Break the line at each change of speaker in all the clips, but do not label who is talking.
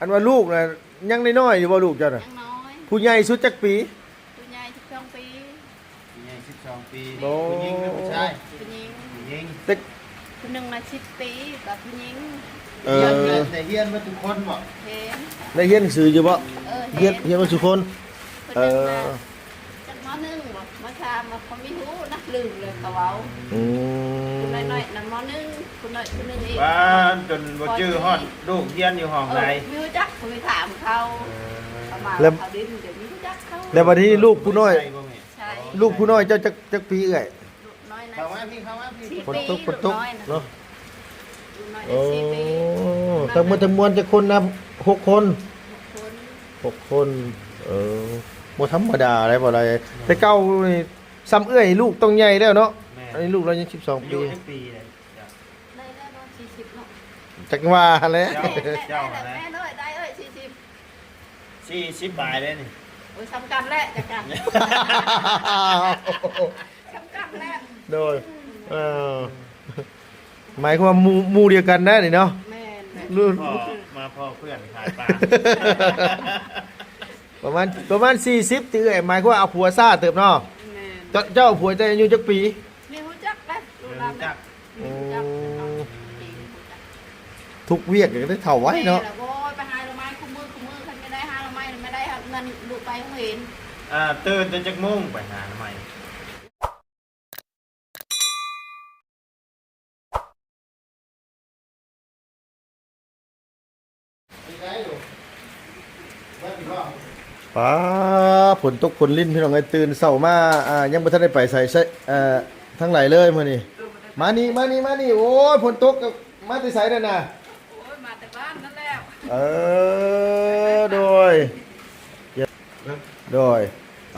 อันว่าลูกน่ะยังน้อยๆอยู่บ่ลูกเจ้าน่ะ
ยังน้อย
ผู้ใหญ่สุดจักปี
ผู้ใหญ่สิบสองปี
ใหญ่สิบสองปี
โอ้
ผู้หญิงหรือผู้ชาย
ผู้หญิง
ผู้หญิง
แต่
ผู้หนึ่งมาสิบปีกับผู้หญิง
เอ
เฮียน
อ
แต่เฮียนมาทุกคนบ่
เห็น
ได้เรียนหนังสืออยู่บ่
เออ
เรีย
เห็
น
น
เรียนมาทุกคน
ผู้
เอ
หนึ่ง
อ
มาจากมหนึ่งบ่มาชามมาเขาไม่รู้นักลืมเลยเขาเอา
อื
คุณ
ม
น้อยๆนั่นมหนึ่ง คุณน้อยคุณหนึ่งอีก
ว่าจนบ่ชื่อฮอดลูกเฮียนอยู่ห้อง
เอ
ใด
อไม่รู้จักคุยถามเขาเขามา
แล้ว
เขาดิ้นเดี๋ยวไม่รู้จักเขา
แล้วบัดนี้ลูกผู้น้อย
ใช่บ่แม่
ใช่
ลูกผู้น้อยเจ้าจักจักปีเอ้ย
ลูกน้อยนะ
เข้ามาพี่เข้ามาพี่
สิบ
ฝน
ปี
ตกฝนตก
ลูน้อยนะ
เนาะ
ลูกน้อย
โอ้
ได้สี่ปี
ทั้งหมดทั้งมวลจะคนนะหกคน
คน
หกคน เออบ่ธรรมดาอะไรบ่อะไรแต่เก้านี่ซ้ำเอื้อยลูกต้องใหญ่แล้วเนาะ
แม่
อันนี้ลูกเรายัง12
อา
ปี
ยุจักปีเลยจ้ะ
ได้ได้ร้อยสี่สิบเนาะ
จักว่าแหล้ว
เจ้า
ได้
เจ้า
ได้
นะ
แม่ด้วยได้เอ้ยสี่สิบ
สี่สิบบาทเลยนี่
โอ้ยทำกันแหละจากกันทำกันแหละ
โดยเออหมายความว่าหมู่หมู่เดียวกันนะนี่เนาะ
แม่นแม่น
รุ่น
พ่อมาพ่อเพื่อนขายปลา
ประมาณประมาณ40ตื้อไอ้หมายความว่าเอาผัวซ่าเติบเนาะ
แม่น
เจ้าเจ้าผัวจะอายุจักปี
ไม่รู้จักไหมรู้
รู้
ลำ
จัก
ไม่รู้จักเอาจริงรู้จัก
ทุกเวียกก็ได้เท่าไว้เนาะ
แม่ล่โว้ยไปหาละไม้คู่มือคู่มือคันไม่ได้หาละไม้ไม่ได้เงินดูไปเขาเห็น
อ่าตื่นจนจักโมงไปหาใหม่
ป้าฝนตกฝนลิ้นพี่น้องไอ้ตื่นเช้ามาอ่ายังบ่ทันได้ไปใส่ใส่เอ่อทั้งหลายเลยมื้อนี้มานี่มานี่มานี่โอ้ยฝนตกมาแต่ไสนั่นน่ะ เออโดยโดย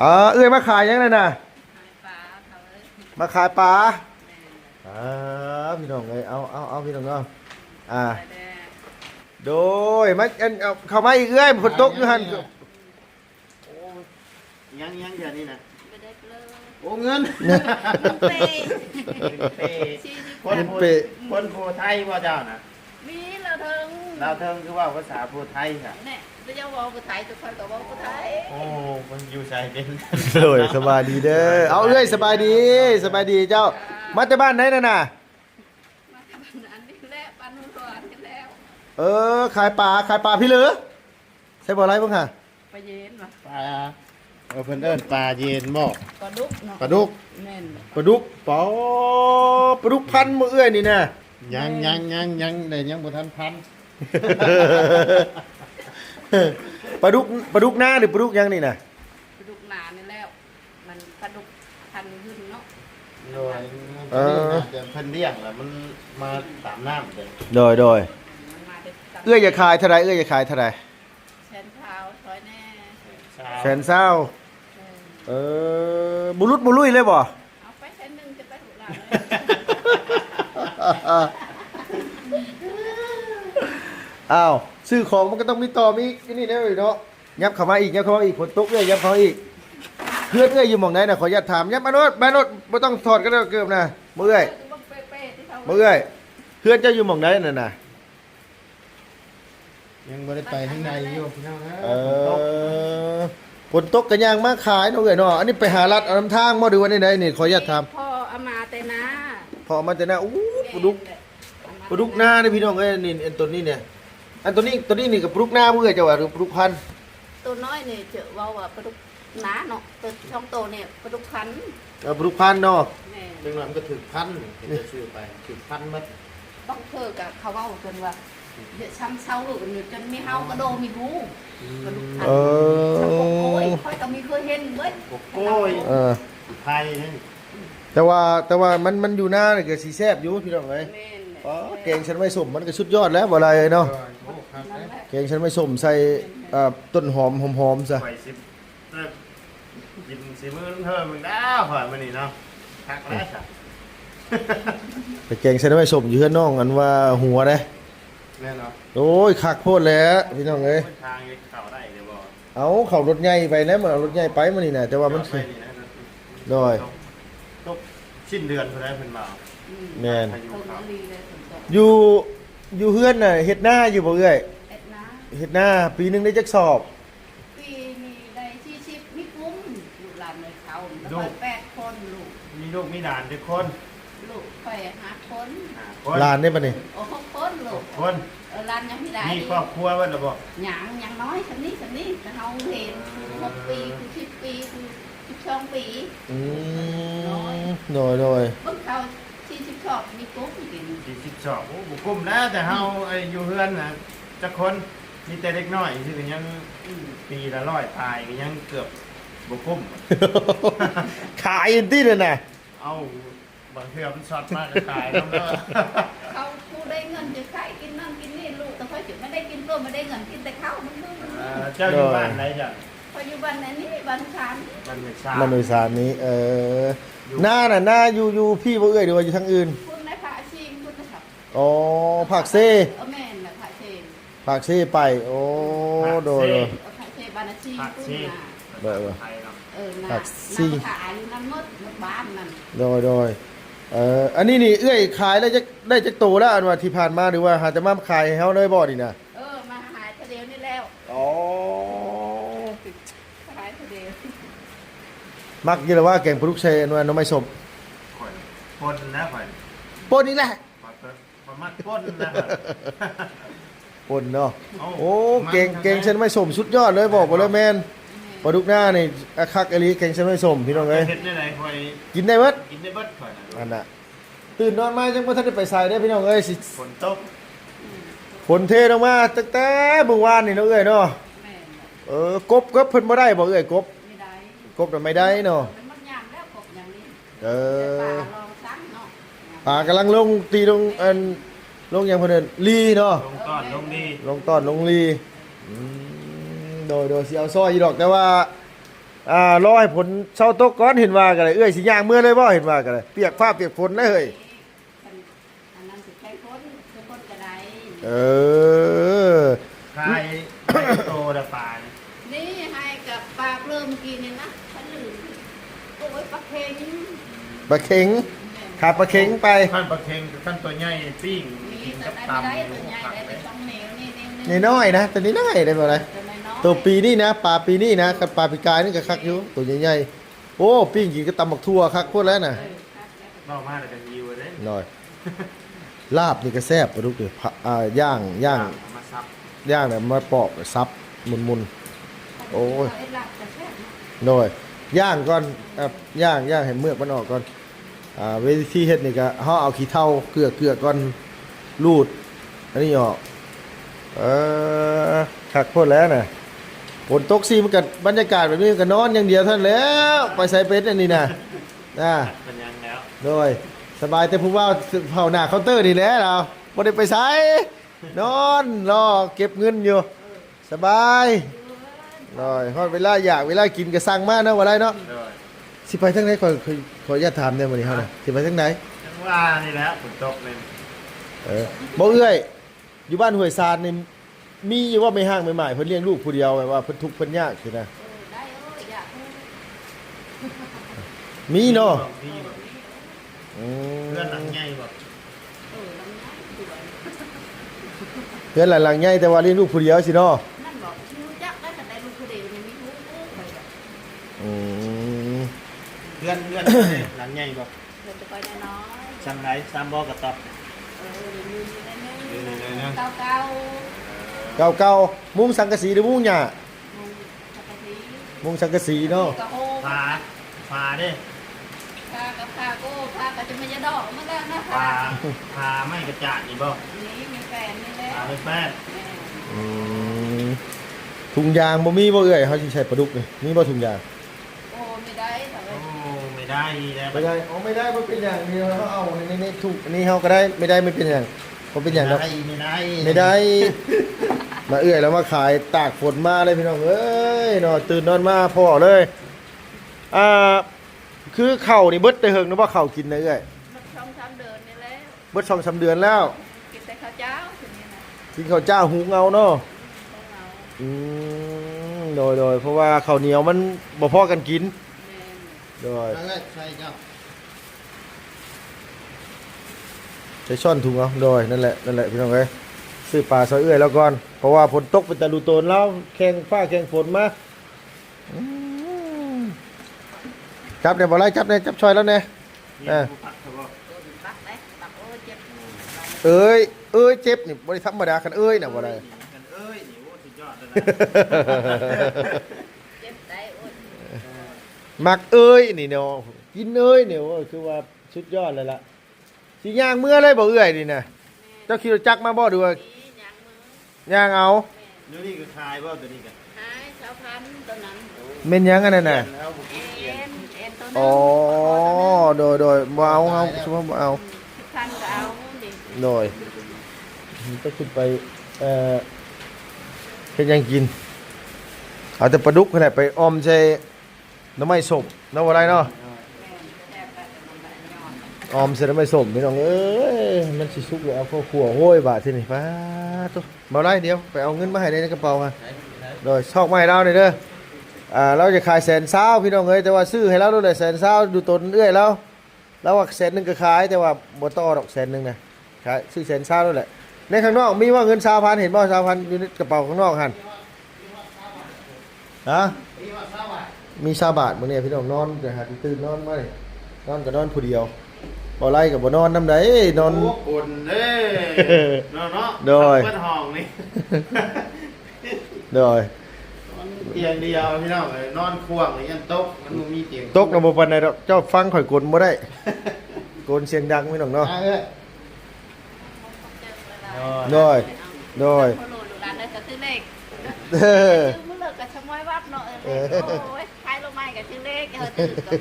อ่าเอ้ยมาขายยังนั่นน่ะ
หายปลาเขาเลย
มาขายปลาอ่าพี่น้องเอ้ยเอาเอาเอาพี่น้องเนาะอ่า
ไปแดง
โดยมาอันเอาเข้ามาอีกเอ้ยฝนตกอยู่หั่น
โอ้ยังยังเดี๋ยวนี้นะ
ไปได้เลย
โอ้เงิน
เปย์
เป้
สี่สิบ
คนโพคนโพไทยว่าเจ้านะ
มี เราเถิง
เราวเทิงคือว่าภาษาโพไทยค่ะ
เนี่ยเราจะบอกภาษาไทยทุกคนก็บอกภาษาไทย
โอ้มันอยู่ใส่เป็น
โดยสบายดีเด้อเอาเอ้ยสบายดีสบายดีเจ้า มาจากบ้านไหนนั่นน่ะ
มาทำอันนี้แหละปันหุ่นร้อนกันแล้ว
เออขายปลาขายปลาพี่เหลือใช่บ่ไรบ้างค่ะ
ไปเย็นมา
ปลาเอาเพิ่นเอิ้นปลาเย็นบ่
ปลาดุกเนาะ
ปลาดุก
แม่น
ปลาดุกปอปลาดุกพันมือเอื้อยนี่นะ
ยังยังยังยังได้ยังบ่ทันพัน
ปลาดุกปลาดุกหน้าหรือปลาดุกยังนี่นะ
ปลาดุกหนานี่แล้ว มันปลาดุกพันขึ้นเนาะ
โดยจะเพิ่นเลี้ยงแล้วมันมาตามน้ำเด้
โดยโดย
มันมาได้ตาม
เอื้อยจะขายเท่าไรเอื้อยจะขายเท่าไร
แชนเท้าซอยแน่
แสนเศร้า
เออ
เออบุรุษบุรุยเลยบ่
เอาไปแสนหนึ่งจะไปถูกหลังเลย
อ้าวซื้อของมันก็ต้องมีต่อมีอีกนี่ได้เลยเนาะยับเข้ามาอีกยับเข้ามาอีกฝนตกเอื้อยยับเข้ามาอีกเพื่อนเอื้อยอยู่หม่องไหนน่ะขออนุญาตถามยับมาโนดมาโนดบ่ต้องถอดก็ได้เกือบนะมือเอื้อย
บังเป๊ะๆที่เขา
มือเอ้ยเพื่อนเจ้าอยู่หม่องไหนนั่นน่ะ
ยังบ่ได้ไปข้างในอยู่พี่น้อง
เออฝนตกกันยางมาขายเนาะเอ้ยเนาะอันนี้ไปหารัดเอาน้ำทางบ่ดูว่าไหนๆนี่ขออนุญาตถาม
พ่อเอามาแต่นะ
พอมันจะน่าอู้ปลาดุกปลาดุกหน้านี่พี่น้องเอ้ยนี่อันตัวนี้เนี่ย อันตัวนี้ตัวนี้นี่กับปลาดุกหน้ามือเอ้ยเจ้าว่าหรือปลาดุกพันธุ์
ตัวน้อยเนี่ยเจอว่าว่าปลาดุกหนาเนาะตัวช่องโตเนี่ยปลาดุกพันธุ์
เออปลาดุกพันธุ์เนาะ
แม่
จังหวะมันก็ถึกพันเห็นจะชื่อไปถึกพันมัด
ต้องเธอกับเขาเว่าจนว่าเดี๋ยวช้ำเศร้าหรือจนมีเฮากระโดมีหูปลาดุกพัน
เอ
ธุ์ช้ำโอ้ย
อ
ค่อยก็มีเคยเห็นเว้ย
โกโก้ย
เออ
ไทยนี่
แต่ว่าแต่ว่ามันมันอยู่หน้านี่ก็สีแซ่บอยู่พี่น้องเอ้ย
แม่นแหละ
อ๋อแกงฉันไม่สมมันก็สุดยอดแล้วบ่อะไรเนาะ
โอ้ครับ
นั่นแหละ
แกงฉันไม่สมใส่เอ่อต้นหอมหอมๆซะ
ไปสิบเริ่มกินสิมือเพิ่มมึงดาวหอยมันนี่เนาะทักแล้วค่ะ
แต่แกงฉันไม่สมอยู่เฮือนน้องอันว่าหัวเด้
แน่นอน
โอ้ยคักโพดแล้วพี่น้องเอ้ย
ทางเข่าได้เดี๋ยวบอก
เอาเข้ารถใหญ่ไปนะมันเอารถใหญ่ไปมานี่น่ะแต่ว่ามัน
ไป
สิ
นี่นะ
โดย
ตกสิ้นเดือนเพื่อนเพิ่นมา
อืม
แม่น
พายุ
ตรง
เขา
นั้นดีเลยฝนตก
อยู่อยู่เฮือนน่ะเฮ็ดหน้าอยู่บ่เอ้ย
เอ็ดนะ
เฮ็ดหน้าปีหนึงได้จักสอบ
ปีนี้ได้ที่ชิปมีกุ้มลูกหลานเลยเขาแล้วก็แปดคนลูก
มีลูกมีหลานทุกคน
ลูกไปหาคน
ห้าคน
หลานได้ปะนี่
โอ้หกคนลูก
คน
เออหลานยังไม่ได้
มีครอบครัวเบิ่นหรือบ่
หยังยังน้อยสักนิดสักนิดแต่เขาเห็นคือหกปีคือสิบปีคือสิบสองปี
อืมโดยโดย
เบิ่งเขา ที่สิบสองมีกุ้มกิน
สี่สิบสองโอ้บุกุ้มแล้วแต่เฮาไอ้อยู่เฮือนน่ะจักคนมีแต่เด็กน้อยที่ก็ยัง
อืม
ปีละร้อยตายก็ยังเกือบบุกุ้ม
ขายอินตี้เลยนะ
เอาบางเทื่อมันช็อตมากก็ตายแล้วเนาะ
เขาผู้ได้เงินจะใช้กินนั่นกินนี่ลูกแต่เขาจะไม่ได้กินตัวไม่ได้เงินกินแต่ข้าวมันมือมัน
เอ่อเจ้าอยู่บ้านไหนจ้ะ
ปัจจุบันอันนี้บันชาน
บ้านเมษา
มันโดยสารนี้ เออหน้าน่ะหน้าอยู่อยู่พี่บ่เอ้ยหรือว่าอยู่ทางอื่น
คุณในพระอาชีพคุณนะครับ
อ๋อภาคเซ
เออแม่นนะพระเชน
ภาคเซไป โอ้โดยโดย
เออพระเชนบานอาชีพ
ผัก
คุณ
ชี
น่ะ
เด้อ
ไทยเนาะ
เออน่ะ
ผักชี
น้ำขายอยู่น้ำมดน้ำบ้านนั่น
โดยโดยเอ่ออันนี้นี่เอ้ยขายแล้วจะได้จักโตแล้วอันว่าที่ผ่านมาหรือว่าหาจะมาขายให้เฮาเลยบ่นี่นะ
เออมาหายทะเดียวนี่แล้ว
อ๋อ
หายทะเดียว
มักอยู่แล้วว่าแกงปลาลูกเชยอันวน้องไม้สม
ข่อยปนนะข่อย
ปนนี่แหละ
ประมาณปนนะ
ปนเนาะโอ้เก่งเก่งเชนไม่สมสุดยอดเลยบอกบ่เลยแมนปลาดุกหน้านี่อาคักอลีเก่งเชนไม่สมพี่น้องเอ้ย
เฮ็ดได้ไหนข่อ
กินได้เบิด
กินได้เบิดข่อย
อันน่ะตื่นนอนมาจังบ่ทันได้ไปใส่ได้พี่น้องเอ้ยสิ
ฝนตก
ฝนเทลงมาตั้งแต่เมื่อวานนี่เนาะเอ้ยเนาะเออกบก็เพิ่นบ่ได้บ่เอ้ยกบ กบน่ะไม่ได้เนาะ
มันมันยามแล้วกบอย่างนี้
เอ
แต่
อ
ปลาลองซังเนาะ
ปลากำลังลงตีลงอันลงหยังเพิ่นเอิ้นลีเนาะ
ลงต้อนลงดี
ลงต้อนลงลีอืมโดยโดยสิเอาซอยอีดอกแต่ว่าอ่ารอให้ผลเช้าตกก่อนเห็นว่ากันเลยเอ้ยสิย่างเมื่อเลยบ่เห็นว่ากันเลยเปียกฟ้าเปียกฝนเลยเฮ้ย
อันนั้นสิแค่คนคือคนกระได
เออ
คายไม่โตแต่ป่านี่
นี่ให้กับปลาเริ่มกินเนี่ยนะฉันลืมโอ้ยปลาเค็ง
ปลาเข็งขาปลาเข็งไป
ขั้นปลาเค็งกับขั้นตัวใหญ่ปิ้ง
มี
กิน
แต่
กับ
ได้
ตำ
ไม่ได้ตัวใหญ่
ผัก
ได้
เล
แต่
ย
สองเหนียวนี่นี่
นี่น้อยนะตัวนี้น้อยได้บ่เลย
ตัวน้อยๆ
ตัวปีนี้นะปลาปีนี้นะกับปลาปีกายนี่ก็คักอยู่ตัวใหญ่ๆโอ้ปิ้งกินก็ตำบักทั่วคักโคตรแล้วน่ะ
เออครับแล้ว
นอกมาแล้วกันยิวเลย
น้อยลาบนี่ก็แซ่บปลาดุกดิผักอ่าย่างย่าง
เอมาซับ
ย่างเนี่ยมาปอกซับมุนๆโอ้ย
เาไหลับจะแซ่บนะ
โดยย่างก่อนอะย่างย่างให้เมือกมันออกก่อนอ่า เวทีเฮ็ดนี่ก็เฮาเอาขี้เถ้าเกลือเกลือก่อนรูดอันนี้ออกเออคักโพดแล้วน่ะฝนตกซีมันก็บรรยากาศแบบนี้มันก็นอนอย่างเดียวเท่านั้นแล้วไปใส่เป็ดอันนี้น่ะนะ
เป็นยังแล้ว
โดยสบายแต่ผู้ว่าเผาหน้าเคาน์เตอร์นี่แหละเราบ่ได้ไปไสนอนรอเก็บเงินอยู่ สบายโดยฮอดเวลาอยากเวลากินก็สั่งมาเนาะว่าไรเนาะ
โดย
สิไปทางไหนขอขอขออนุญาตถามได้มื้อนี้เฮาน่ะสิไปทางไหน
จังว่านี่แหละฝนตกเลย
เออบ่เอื้อยอยู่บ้านห้วยซานนี่มีอยู่ว่าไม่ห้างไม่หมายเพิ่นเลี้ยงลูกผู้เดียวแบบว่าเพิ่นทุกข์เพิ่นยากสินะ
เออได้เอออยากเออ
มีเนาะ
มีแบบ
อืม
เพื่อนหลังใหญ่แบบ
เออลำไยสวย
เพื่อนหลังๆใหญ่แต่ว่าเลี้ยงลูกผู้เดียวสิเนาะ
นั่นบอกที่รู้จักได้แต่ได้ลูกคนเดียวยังไม่รู้โอ้ยแบบ
อืม
เพื่อนเพื่อนหลังใหญ่แบบ
เดี๋ยวจะไปน้อย
ซ้ำไรซ้ำบอกระตับ
ๆเออลืมๆได้
ลืมๆได้
ๆ
นะ
เก่าเก่า
เก่าๆมุ้งสังกะสีหรือมุ้งหญ้า
ๆมุงปกติ
มุ้งสังกะสีเนาะ
กระโฮ
พาพาดิ
พากับพาโก้พากับจะไม่ยะดอกมาแล้วนะ
พา
พา
พาไม่กระจาดนี่บ่
นี่มีแฟนนี่แหละ
พาไปแป้ง
แม่
อืมถุงยางบ่มีบ่เอื้อยเฮาสิใช้ปลาดุกนี่มีบ่ถุงยาง
โอ้ไม่ได้แต่
โอ้
ว่า
ไม่ได้แล้ว
ไม่ได้อ๋อไม่ได้มันเป็นอย่างเดียวเขาเอาในในในถุงอันนี้เขาก็ได้ไม่ได้ไม่เป็นอย่างเขาเป็นอย่าง
ไม่
เนาะ
ได้ไม่ได้
ไม่ได้ มาเอื้อยแล้วมาขายตากฝนมาเลยพี่น้องเอ้ยเนาะตื่นนอนมาพ่อเลยอ่าคือเข่าวนี่เบิดแต่เฮิงนะว่าเข่าวกินนะเอ้อย
มันช่องทางเดินนี่แหละ
เบิดสองสามเดือนแล้ว
กินแต่ข้าวเจ้าทีนี้นะ
กินข้าวเจ้าหุงเอาเนาะ
ต้องเอา
อืมโดยโดยเพราะว่าข้าวเหนียวมันบ่พอกันกิน
แม่น
โดย
นั่นแหละใช่เจ้า
ใช้ช้อนถุงเอาโดยนั่นแหละนั่นแหละพี่น้องเอ้ยซื้อปลาซอยเอื้อยแล้วก่อน
แเพ
ราะว่าฝนตกเป็นตะลุโตนแล้วแข่งฟ้าแข่งฝนมาอืมจับเนี่ยบ่ไรจับเนี่ยจับชอยแล้วเนี่ย
นี่
เออ
ผู้พักเขาบอก
ปักได้ปักโอ้เจ็บ
เอ้ยเอ้ยเจ็บนี่บ่ได้ธรรมดาคันเอ้ยน่ะบ่ได้
กันเอ้ยนี่โอ้สุดยอดเลยนะ
เจ็บได้โอ้ย
มักเอ้ยนี่เนาะกินเอ้ยเนี่ยโอ้ยคือว่าสุดยอดเลยล่ะสิย่างเมื่อเลยบ่เอื้อยนี่นะเจ้าขี่รถจักรมาบ่ดูว่า
นี่ยังมือย่าง
เอา
เดี๋ยวนี้ก็คลายว่าตัวนี้กัน
หายชาวพันธุ์ตัวนั้น
เม่นหยังอันนั้นน่ะ
แล้วบุก
เอ็
เกียน
นเอ็นตัวนั้น
อ๋อโดยโดยบ่เอาเอาสมมุติบ่เอา
พันก็เอาดิ
โดยมันก็ขึ้นไปเอ่อเฮ็ดหยังกินเอาแต่ปลาดุกนั่นแหละไปออมใส่ห น้ำไม้ส้มน้ำอะไรเนาะ
อ
อมเสร็จแล้วไม่สมพี่น้องเอ้ยมันสิสุกแล้วข้าวขัวโห้ยบาทที่นี่ป้าตัวมาไล่เดียวไปเอาเงินมาให้ในกระเป๋ามาโดยชอกมาให้เราหน่ยเด้ออ่าเราจะขายแสนเศร้าพี่น้องเอ้ยแต่ว่าซื้อให้เราด้วยเลยแสนเศร้าดูตนเอื้อยแล้วแล้วว่าแสนหนึ่งก็ขายแต่ว่าบ่ต่อดอกแสนหนึ่งนะขายซื้อแสนเศร้าด้วยแหละในข้างนอกมีว่าเงินสาวพันเห็นบ่สาวพันอยู่ในกระเป๋าข้างนอกหันฮะ มีชาบาทมื้อนี้พี่น้องนอนจะหาที่ตื่นนอนมาเลยนอนก็นอนผู้เดียวบ่ไล่กับบ่นอนน้ำใดนอน
โอ้ปุ่นเด้เนาะเนาะ
โดย
เปิดห้องนี่
โดย
นอนเตียงเดียวพี่น้องเอ้ยนอนควงนี่ยันโต๊ะมันบ่มีเตียง
ตกนำบ่ปานใดดอกเจ้าฟังข่อยกลบ่ได้กลเสียงดังพี่น้องเนาะ
อ่าเอ้ย
โดย โดย
คนโหลดร้านได้ก็ซื้อเลข
เออ
ซื้อมือเลิกกับชะมอยวับเนาะเออเลขโอ้ย ใครลงไม้กับซื้อเลขเออตื่นกับ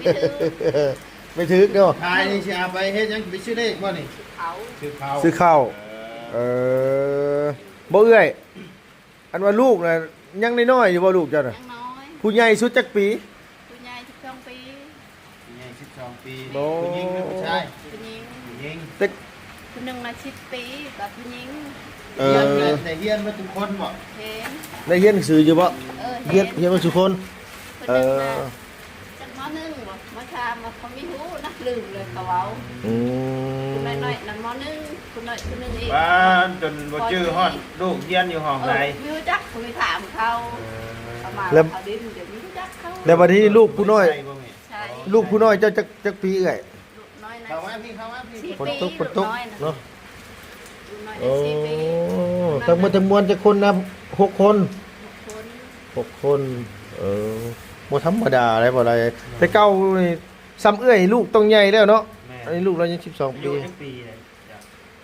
ไม่ถือ
ไม่ถึกเนาะ
ทายนี่สิเอาไปเฮ็ดหยังไปซื้อเลขบ่นี่
เขา
ซื้อข้าว
ซื้อข้าว
เอ
อบ่เอื้อย อันว่าลูกน่ะยังน้อยๆอยู่บ่ลูกเจ้าน่ะ
ยังน้อย
ผู้ใหญ่สุดจักปี
คุณยายสิบสองปี
ผู้ใหญ่12ปี
โอ้
ผู้หญิงหรือผู้ชาย
คุณหญิง
ผู้หญิง
แต่
คุณหนึ่งมาสิบปีกับคุณหญิง
เอ
เฮียน
อ
แต่เฮียนมาทุกคนบ่
เห็น
ได้เรียนหนังสืออยู่บ่
เออ
เรียนเรียนมาทุกคน
คุณ
เอ
นึ่ง
อ
นะจา มชามมาเขาไม่รู้นะลืมเลยเขาเอา
อืม
คุณน้อยๆนั่นมหนึ่งคุณน้อยคุณหนึ่งอีก
บ้านจนบ่ชื่อฮอดลูกเฮียนอยู่ห้อง
เอ
ไหน
อไม่รู้จักคุณไปถามเขาเขามา
แล้ว
เขาดิ้นเดี๋ยวไม่รู้จักเขา
แล้วบัดนี้ลูกผู้น้อย
ใช่บ่แม่
ใช่
ลูกผู้น้อยเจ้าจักจักปีเอื้อย
ลูกน้อยนะ
เข้ามาพี่เข้ามาพี่
สี่
ฝน
ปี
ตกฝนตก
ลูน้อยนะ
เนาะ
ลูกน้อย
โอ้
ได้สี่ปี
ทั้งหมดทั้งมวลจะคนนะหกคน
คน
หกคน เออบ่ธรรมดาอะไรบ่อะไรแต่เก้านี่ ซ้ำเอื้อยลูกต้องใหญ่แล้วเนาะ
แม่
อันนี้ลูกเรายัง12
อา
ปี
ยุจักปีเลยจ้ะ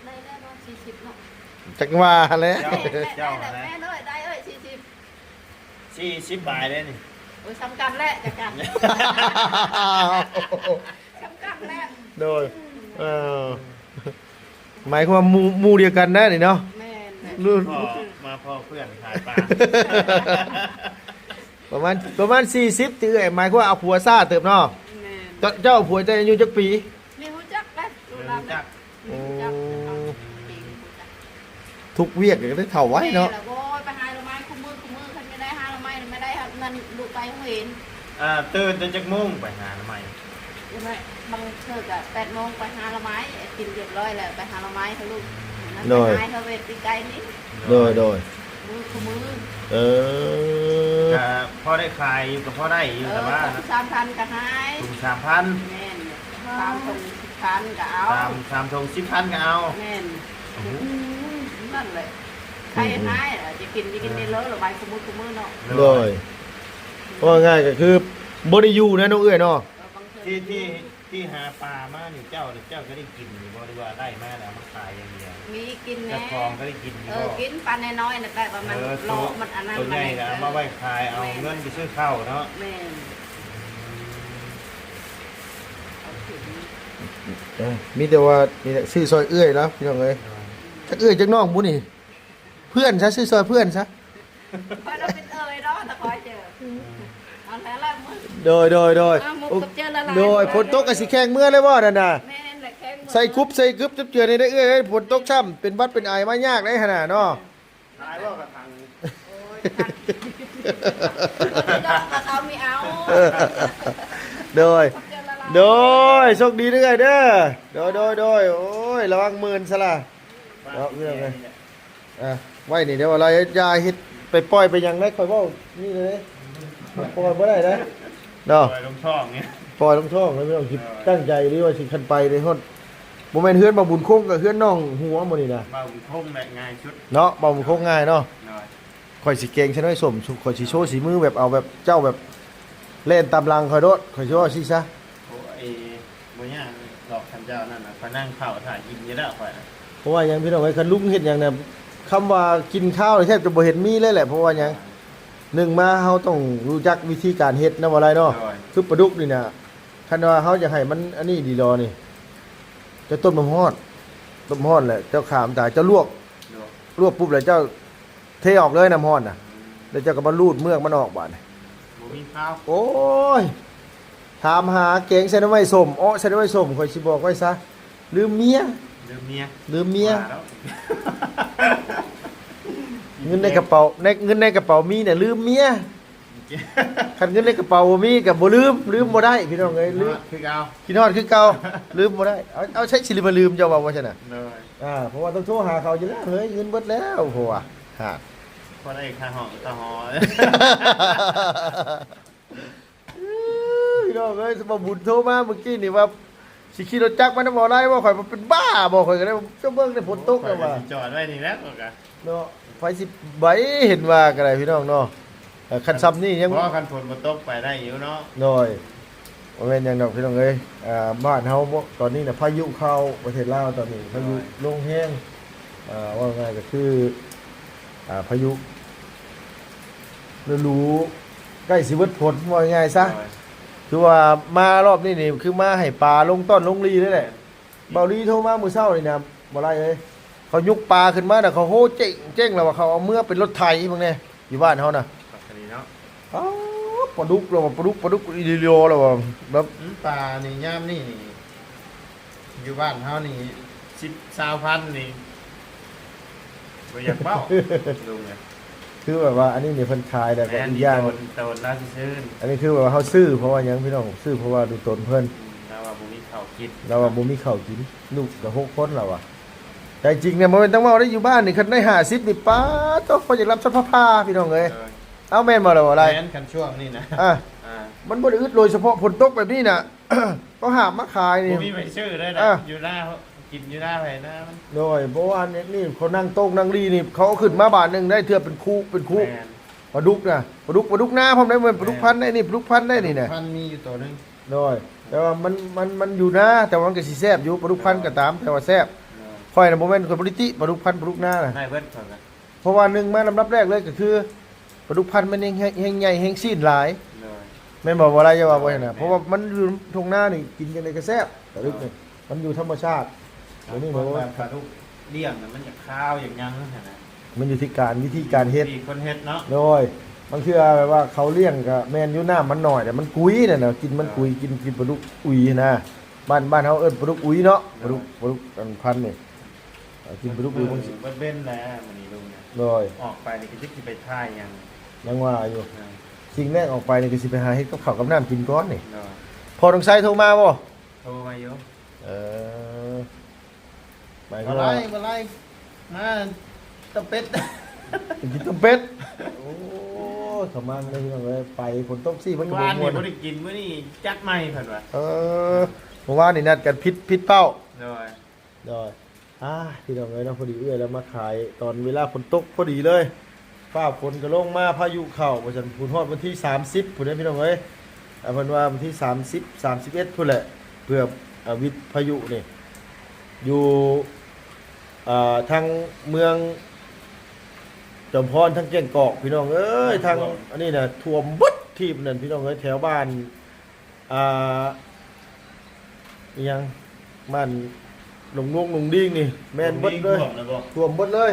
ได้ได้ร้อยสี่สิบเนาะ
จักว่าแหล้ว
เจ้า
ได้ได้
เจ้า
ได้
อะไร
แม่น้อยได้เอ้ยสี่สิบ
สี่สิบบาทเลยนี่
โอ้ยสำคัญแหละจักกันสำคัญแหละ
โดยเออหมายความว่าหมู่หมู่เดียวกันนะนี่เนาะ
แม่นแหละ
รุ่น
พ่อมาพ่อเพื่อนขายปลา
ประมาณประมาณ40ตื้อหมายความว่าเอาผัวซ่าเติบเนาะ
แม่น
เจ้าเจ้าผัวจะอายุจักปี
ไม่รู้จักนะดู
เริ่
แล
มจัก
ไม่รู้จักแต่เขาเองรู้จัก
ทุกเวียกก็ได้เท่าไว้เนาะ
แม่ล่โว้ยไปหาละไม้คุ้มมือคุ้มมือคันไม่ได้หาละไม้ไม่ได้เงินลูกไปเขาเห็น
อ่าตื่นจนจักโมุ่งไปหาใหม่
ใช่ไหมบางเทิดอะแปดโมงไปหาละไม้กินเรียบร้อยแล้วไปหาละไม้เขาลูกนั่นไปหาเขาเวทไกลนี่
โดยโดย
มือคุ้มมือ
เออ
ก็พ่อได้ขายอยู่กับพ่อได้อยู่
เอ
แต่
อ
ว่า
สามพันก็หาย
ถุงสามพัน
แม่นสามพันสิบพันก็เอา
สามสามถุงสิบพันก็เอา
แม่นนั่นเลยใครหายอะจะกินจะกินในรถหรือใบคุ้มมือคุ้มมือเนาะ
โดยว่าง่ายก็คือบ่ได้อยู่นะน้องเอ้ยเนาะ
เออบางเทิด
ที่ที่ ที่หาปลามานี่เจ้าหรือเจ้าก็ได้กินอยู่บ่หรือว่าได้มาแล้วมาขายอย่างเดียว
มีกิน
เจ้า
แน่
ของก็ได้กินอยู่
เอ
บ่
อกินปลาน้อยๆนะแต่ว่ามัน
เออ
โล
ตัว
มันอันนั้น
ตัวใหญ่นะเอามาไว้ขายเอาเงินไปซื้อข้าวเนาะ
แม่นเอาถึง
เออมีแต่ว่านี่แหละชื่อซอยเอื้อยแล้วพี่น้องเอ้ยจักเอื้อยจักน้องบุนี่ เพื่อนซะชื่อซอยเพื่อนซะ
เพราะเราเป็นเอ่ยเนาะแต่คอยเจอเอาแล้วละมึง
โดยโดยโดย
อ้าวมุกกับเจอละลาย
โดยฝนตกก็สิแข้งเมื่อเลยบ่นั่นน่ะ
แม่นแหละแข้งหมด
ใส่คุบใส่กึบจับเจือนี่ได้เอื้อยเอ้ยฝนตกช่ำเป็นวัดเป็นไอมายากได้ขนาดเนาะ
ขายว่ากระทัง
โอ้ยทันคนที่ดอกกับเขาไม่เอา
โดย
เขาเจอละลาย
โดยโชคดีเด้อเด้อโดยโดยโดยโอ้ยระวังหมื่นซะล่ะเอาเรื่องเลย อะไว้นี่เดี๋ยวอะไรยาเฮ็ดไปปล่อยไปยังได้ค่อยเว้านี่เลยปล่อยบ่ได้นะ เนาะ
ปล่อยลงช่องเนี่ย
ปล่อยลงช่องเลยไม่ต้องคิดตั้งใจหรือว่าสิคันไปในฮอดบ่แม่นเฮือนบ่บุญคงกับเฮือนน้องหัวหมดนี่นะ
เบาบุญทุ่งแบบง่ายชุด
เนาะบ่บุญคงง่ายเนาะ
หน่อย
ข่อยสิเก่งฉันไว้สมข่อยสิโชว์สีมือแบบเอาแบบเจ้าแบบเล่นตามรังข่อยโดดข่อยสิว่าสิซะ
โอ้ยบ่ยากหลอกท่านเจ้านั่นน่ะพนั่งเข่าถ่ายกินเยอะแล้วข่อยน่ะ
เพราะว่าหยังพี่น้องไอ้คันลุงเฮ็ดหยังเนี่ยคำว่ากินข้าวนี่แทบจะบ่เห็นมีเลยแหละเพราะว่าหยัง หนึ่งมาเฮาต้องรู้จักวิธีการเฮ็ดนำอะไรเนาะ
หน่อย
คือปลาดุกนี่น่ะคันว่าเฮาจะให้มันอันนี้ดีรอนี่จะต้มน้ำร้อนต้มร้อนแหละเจ้าขามตายเจ้าลวก
ดู
ลวกปุ๊บแล้วเจ้าเทออกเลยน้ำร้อนน่ะแล้วเจ้าก็มารูดเมือกมันออกบาดนี่
บ่มีข้าว
โอ้ยถามหาเก่งใส่น้ำไม้ส้มอ้อใส่น้ำไม้ส้มข่อยสิบอกไว้ซะลืมเมีย
ลืมเมีย
ลืมเมีย
ว่าแล้ว
เงินในกระเป๋าในเงินในกระเป๋ามีเนี่ยลืมเมียคันเงินในกระเป๋าบ่มีกับบ่ลืมลืมบ่ได้พี่น้องเอ้ยลืม
คือเอา
คิดฮอดคือเก่าลืมบ่ได้เอาเอาใช้สิริมาลืมเจ้าว่าว่าซั่นน่ะ
เลย
อ่าเพราะว่าต้องโทรหาเขาอยู่แล้วเฮ้ยเงินเบิดแล้วโหอะฮะ
พอได้ค่าห้องค่าหอ
พี่น้องเอ้ยสมบุญโทรมาเมื่อกี้นี่ว่าสิขี่รถจักรมานำบ่ได้ว่าข่อยมันเป็นบ้าบ่ข่อยก็ได้เจ้าเบิ่งในฝนตกแล้วว่า
จอดไว้นี่แล้วก็
เนาะ ไฟสิใบเห็นว่าก็ได้พี่น้องเนาะเอ่อคันซ้ำนี่ยัง
เพราะคันฝนมาตกไปได้อยู่เนาะ
น้อยบ่แม่นหยังดอกพี่น้องเอ้ยอ่าบ้านเฮาบ่ตอนนี้น่ะพายุเข้าประเทศลาวตอนนี้พายุลงแห้งอ่าว่าง่ายก็คืออ่าพายุฤดูใกล้สิเบิดผลว่าง่ายซะคือว่ามารอบนี้นี่คือมาให้ปลาลงต้นลงรีนี่แหละเบาลีโทรมามื้อเช้านี่นะบ่ไรเอ้ย เขายุกปลาขึ้นมาน่ะเขาโหเจ๊งเจ๊งแล้วว่าเขาเอาเมื่อเป็นรถไถบางแน่อยู่บ้านเฮาน่ะ
ปักกะดีเนาะ
อ้าวปลาดุกเราปลาดุกปลาดุกอีเดียวเราแบบ
อืมปลานี่ย่ามนี่นี่อยู่บ้านเฮานี่สิบสาวพันนี่บ่อยากเบ้าลุงเนี่ย
คือแบบว่าอันนี้เนี่ยเพิ่นขายแต่ก็
แม่น
อีก
ดี
อย่าง
โดนโดนราชชื่น
อันนี้คือแบบว่าเขาซื้อเพราะว่าหยังพี่น้องซื้อเพราะว่าดูตนเพิ่น
แล้วว่าบุมีข้าวกิน
เราว่าบ่มีข้าวกินลูกกับหกคนเราอะ แต่จริงเนี่ยมันเป็นต้องเว่าได้อยู่บ้านนี่คันได้50นี่ป้าต้องพออยากรับสัพพาพี่น้องเอ้ย
เออ
เอาแม่นบ่ล่ะว่าอะไร
แม่นกันช่วงนี้นะ
อะ
อ่า
มันบ่ได้อึดโดยเฉพาะฝนตกแบบนี้น่ะก็หาบมาขายนี่
บุมีไปชื่อได้นะ
อะ
อยู่หน้าเขากินอยู่หน้าไผหน้ามัน
โดยเพราะว่าเนี่ยนี่เขานั่งโต๊ะนั่งรีนี่เขาเอาขึ้นมาบาทหนึงได้เทื่อเป็นคู่เป็นคู่
แม่น
ปลาดุกนะปลาดุกปลาดุกหน้าพร้อมได้เหมือนปลาดุกพันธุ์ได้นี่ปลาดุกพันธุ์ได้นี่นะ
พันมีอยู่ตัวหนึง
น้อยแต่ว่ามันมันมันอยู่หน้าแต่ว่ามันก็สิแซ่บอยู่ปลาดุกพันธุ์ก็ตามแต่ว่าแซ่บ
เออ
ค่อยน่ะบ่แม่นคนบริติปลาดุกพันธุ์ปลาดุกหน้าน่ะ
ได้เบิดก่อนกัน
เพราะว่าหนึ่งมาลำดับแรกเลยก็คือปลาดุกพันธุ์มันแห้งแห้งใหญ่แห้งซีดหลาย
เลย
แม่นบอกว่าอะไรจะว่าบ่เห็นน่ะเพราะว่ามันอยู่ทงหน้านี่กินกันได้ก็แซ่บปลาดุกนี่มันอยู่ธรรมชาติเดี๋ยวนี้
เพ
บ่
ราะว่า
ว่า
ปลาทุกเลี้ยงน่ะมันจะข้าวอย่างยังนั่นน่ะ
มันอยู่ที่การวิธีการเฮ็ด
มีคนเฮ็ดเนาะ
โดยบางเทื่อแบบว่าเขาเลี้ยงก็แม่นอยู่น้ามันหน่อยแต่มันกุยน่ะนะกินมันกุยกินกินปลาดุกอุยนะบ้านบ้านเฮาเอิ้นปลาดุกอุยเนาะปลาดุกปลาดุกอันพันธุ์นี่เออ กินปลาดุกอุยบางสิ
เบิดเบ้นแล้วมื้อนี้ลุงเนี่ย
โดย
ออกไปนี่ก็จะสิไปท่ายหยัง
ยังว่าอยู่
เออ
สิ่งแรกออกไปนี่ก็สิไปหาเฮ็ดกับข้าวกับน้ำกินก่อนนี่
เนาะ
พอต้องใช้โทรมาบ่
โทรมาอยู่
เออหมายค
บ่
วาม
ไล่
ว่า
บ่ไล่มาตะเป็ด
กินต้มเป็ดโอ้สมานเลยพี่น้องเอ้ยไปฝนตกซี่มันก็บ่
วาน
ม่
นี่
วน
บ่ได้กินมื้อนี้จัดใหม่เพิ่นว่า
เออเมื่อวานนี่นัดกันพิษพิษเป้า
โดย
ด อยอ่าพี่น้องเอ้ยเนาะพอดีเอื้อยแล้วมาขายตอนเวลาฝนตกพอดีเลยฟ้าฝนก็ลงมาพายุเข้าประจันพูนฮอดวันที่ 30พุ่นเด้อพี่น้องเอ้ยอ่าเพิ่นว่าวันที่ 30 31พุ่นแหละเพื่ออ่าวิทย์พายุนี่อยู่อ่าทางเมืองจอมพรทางเก่งกอกพี่น้องเอ้ยทางอันนี้น่ะท่วมเบดที่นั่นพี่น้องเอ้ยแถวบ้านอ่าอิหยังบ้านห ลงนวงหลงดิ้งนี่แม่นเบดเลย
บอกนะบอก
ท่วมเบดเลย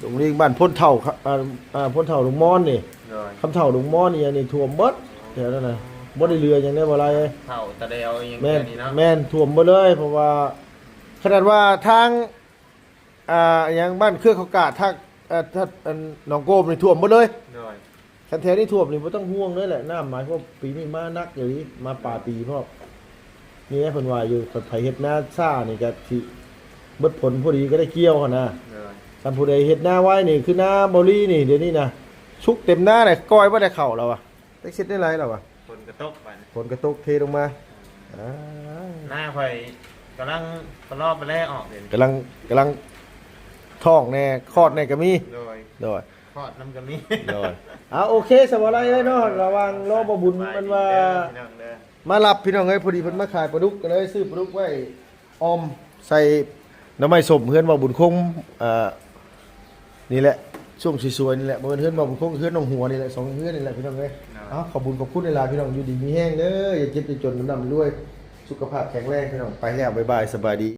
หลงดิ้งบ้านพ้นเท่าครับอ่าอ่าพ้นเท่าหลวงมอนนี่
โดย
คำเท่าหลวงมอนนี่อันนี้ท่วมเบดแถวนั้นน่ะบ่ได้เรืออย่างได้บ่ไรเลย
เผาตะเดวยัง
แม่น
นี้เนาะ
แม่นท่วมเบดเลย เพราะว่าขนาดว่าทางอ่าอย่างบ้านเครือเขากาดทางอ่าถ้าอันหนองโกมนี่ท่วมเบดเลย
โดย
คันแถวนี้ท่วมนี่บ่ต้องห่วงเลยแหละน้ำหมายความว่าปีนี้มานักอย่างนี้มาป่าปีเพราะนี่เพิ่นว่าอยู่ไผเฮ็ดนาซ่านี่ก็สิเบิดผลพอดีก็ได้เกี่ยวหั่นนะ
โดย
สัมผู้ใดเฮ็ดหน้าไว้นี่คือหน้าบอลี่นี่เดี๋ยวนี้นะชุกเต็มหน้าเลยก้อยบ่ได้เข้าแล้วอะได้เช็ดได้ไรแล้วอะ
คนกระตกบัด
ฝนกระตกเทลงมาอ่า
หน้าข่อยกำลังตะลอบไปแล่ออกเด่น
กำลังกำลังท้องแน่คลอดแน่ก็มี
โดย
โดย
ทอดน้ำกะมี
โดยเอาโอเคสบายเลยเนาะระวังรอบ่บุญมันว่า
พี่น้องเด้อ
มารับพี่น้องเอ้ยพอดีเพิ่นมาขายปลาดุกก็เลยซื้อปลาดุกไว้ออมใส่น้ำไม้สมเฮือนบ่บุญคงเอ่อนี่แหละช่วงสวยๆนี่แหละบ่เป็นเฮือนบ่บุญคงเฮือนหนองหัวนี่แหละสองเฮือนนี่แหละพี่น้องเอ้ยเอาขอบคุญขอบคุณเวลาพี่น้องอยู่ดีมีแห้งเด้ออย่าเจ็บอย่าจนน้ำดำด้วย สุขภาพแข็งแรงพี่น้องไปแล้วบ๊ายบายสบายดี